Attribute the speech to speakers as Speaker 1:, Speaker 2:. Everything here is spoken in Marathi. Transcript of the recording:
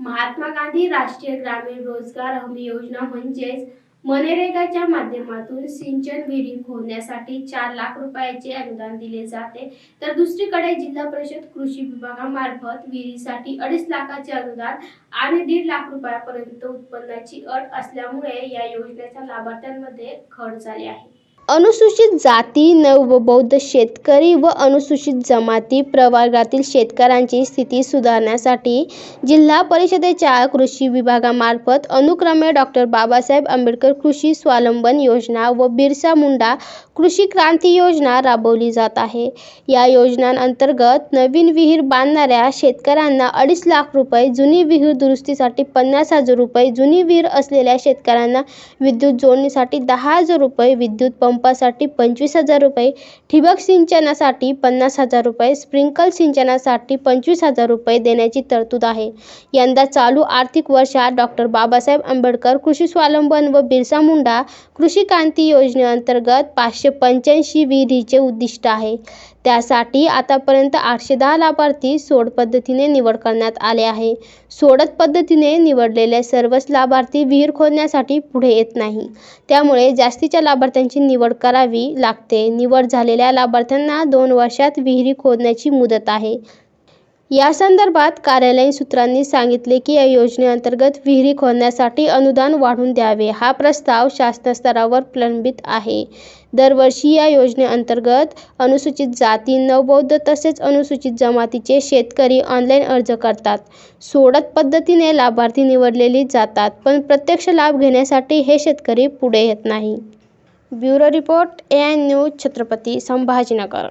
Speaker 1: महात्मा गांधी राष्ट्रीय ग्रामीण रोजगार हमी योजना म्हणजेच मनरेगाच्या माध्यमातून सिंचन विहिरी खोदण्यासाठी चार लाख रुपयाचे अनुदान दिले जाते. तर दुसरीकडे जिल्हा परिषद कृषी विभागामार्फत विहिरीसाठी अडीच लाखाचे अनुदान आणि दीड लाख रुपयापर्यंत उत्पन्नाची अट असल्यामुळे या योजनेच्या लाभार्थ्यांमध्ये घट झाली आहे.
Speaker 2: अनुसूचित जाती नवबौद्ध शेतकरी व अनुसूचित जमाती प्रवर्गातील शेतकऱ्यांची स्थिती सुधारण्यासाठी जिल्हा परिषदेच्या कृषी विभागामार्फत अनुक्रमे डॉक्टर बाबासाहेब आंबेडकर कृषी स्वावलंबन योजना व बिरसा मुंडा कृषी क्रांती योजना राबवली जात आहे. या योजनांतर्गत नवीन विहीर बांधणाऱ्या शेतकऱ्यांना अडीच लाख रुपये जुनी विहीर दुरुस्तीसाठी पन्नास हजार रुपये जुनी विहीर असलेल्या शेतकऱ्यांना विद्युत जोडणीसाठी दहा हजार रुपये विद्युत पंप पंपासाठी पंचवीस हजार रुपये ठिबक सिंचनासाठी पन्नास हजार रुपये स्प्रिंकल सिंचनासाठी पंचवीस हजार रुपये देण्याची तरतूद आहे. यंदा चालू आर्थिक वर्षात डॉक्टर बाबासाहेब आंबेडकर कृषी स्वावलंबन व बिरसा मुंडा कृषी क्रांती योजनेअंतर्गत पाचशे पंच्याऐंशी विहिरीचे उद्दिष्ट आहे. त्यासाठी आतापर्यंत आठशे दहा लाभार्थी सोड पद्धतीने निवड करण्यात आले आहे. सोडत पद्धतीने निवडलेले सर्वच लाभार्थी विहीर खोदण्यासाठी पुढे येत नाही. त्यामुळे जास्तीच्या लाभार्थ्यांची निवड करावी लागते. निवड झालेल्या लाभार्थ्यांना दोन वर्षात विहिरी खोदण्याची मुदत आहे. या संदर्भात कार्यालयीन सूत्रांनी सांगितले की या योजनेअंतर्गत विहिरी खोदण्यासाठी अनुदान वाढवून द्यावे. हा प्रस्ताव शासनस्तरावर प्रलंबित आहे. दरवर्षी या योजनेअंतर्गत अनुसूचित जाती नवबौद्ध तसेच अनुसूचित जमातीचे शेतकरी ऑनलाईन अर्ज करतात. सोडत पद्धतीने लाभार्थी निवडलेली जातात पण प्रत्यक्ष लाभ घेण्यासाठी हे शेतकरी पुढे येत नाही. Bureau report A N news Chhatrapati Sambhajinagar.